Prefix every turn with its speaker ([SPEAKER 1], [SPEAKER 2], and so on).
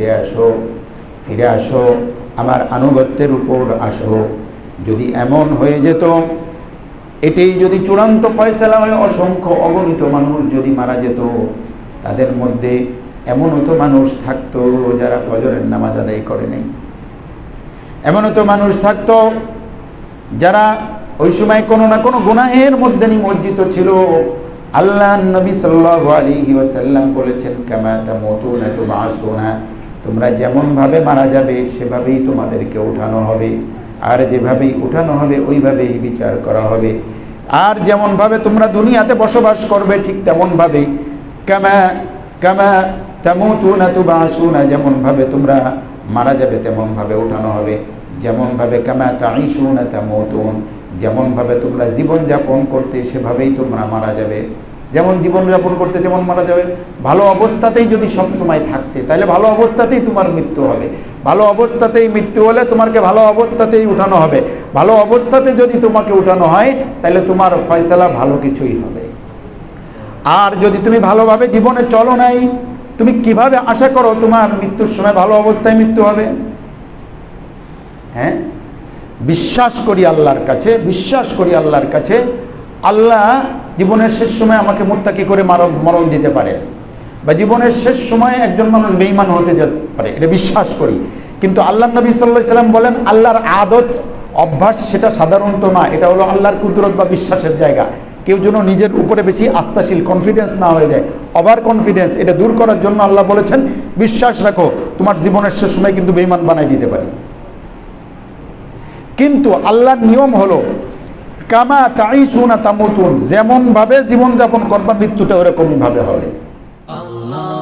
[SPEAKER 1] ফিরে আসো ফিরে আসো, আমার আনুগত্যের উপর আসো। যদি এমন হয়ে যেত, এটাই যদি চূড়ান্ত ফয়সালা হয় অসংখ্য অগণিত মানুষ যদি মারা যেত, তাদের মধ্যে এমনও তো মানুষ থাকতো যারা ফজরের নামাজ আদায় করে নেই। এমনও তো মানুষ থাকতো যারা ওই সময় কোনো না কোনো গুনাহের মধ্যে নিমজ্জিত ছিল। আল্লাহ নবী সাল্লাহ আলাইহি ওয়াসাল্লাম বলেছেন, কামা তামুতুনা তুবাসুনা। তোমরা যেমনভাবে মারা যাবে, সেভাবেই তোমাদেরকে উঠানো হবে। আর যেভাবেই উঠানো হবে, ওইভাবেই বিচার করা হবে। আর যেমনভাবে তোমরা দুনিয়াতে বসবাস করবে, ঠিক তেমনভাবেই। কামা কামা তামুতুনা তুবাসুনা, যেমনভাবে তোমরা মারা যাবে, তেমনভাবে উঠানো হবে। যেমনভাবে কামা তাইশুনা তামুতুন, যেমনভাবে তোমরা জীবনযাপন করতে, সেভাবেই তোমরা মারা যাবে। যেমন জীবনযাপন করতে যেমন মারা যাবে, ভালো অবস্থাতেই যদি সব সময় থাকতে, তাহলে ভালো অবস্থাতেই তোমার মৃত্যু হবে। ভালো অবস্থাতেই মৃত্যু হলে তোমাকে ভালো অবস্থাতেই উঠানো হবে। ভালো অবস্থাতে যদি তোমাকে উঠানো হয়, তাহলে তোমার ফয়সলা ভালো কিছুই হবে। আর যদি তুমি ভালোভাবে জীবনে চলো নাই, তুমি কীভাবে আশা করো তোমার মৃত্যুর সময় ভালো অবস্থায় মৃত্যু হবে? হ্যাঁ? বিশ্বাস করি আল্লাহর কাছে, বিশ্বাস করি আল্লাহর কাছে। আল্লাহ জীবনের শেষ সময় আমাকে মুত্তাকি করে মারণ মরণ দিতে পারেন বা জীবনের শেষ সময়ে একজন মানুষ বেঈমান হতে যেতে পারে, এটা বিশ্বাস করি। কিন্তু আল্লাহ নবী সাল্লাহ সাল্লাম বলেন, আল্লাহর আদত, অভ্যাস সেটা সাধারণত না, এটা হলো আল্লাহর কুদরত বা বিশ্বাসের জায়গা। কেউ যেন নিজের উপরে বেশি আস্থাশীল কনফিডেন্স না হয়ে যায় ওভার কনফিডেন্স এটা দূর করার জন্য আল্লাহ বলেছেন, বিশ্বাস রাখো, তোমার জীবনের শেষ সময় কিন্তু বেঈমান বানাই দিতে পারি। কিন্তু আল্লাহর নিয়ম হলো কামা তাই সুনা তামুতুন যেমনভাবে জীবনযাপন করবা মৃত্যুটা ওরকমই ভাবে হবে। আল্লাহ।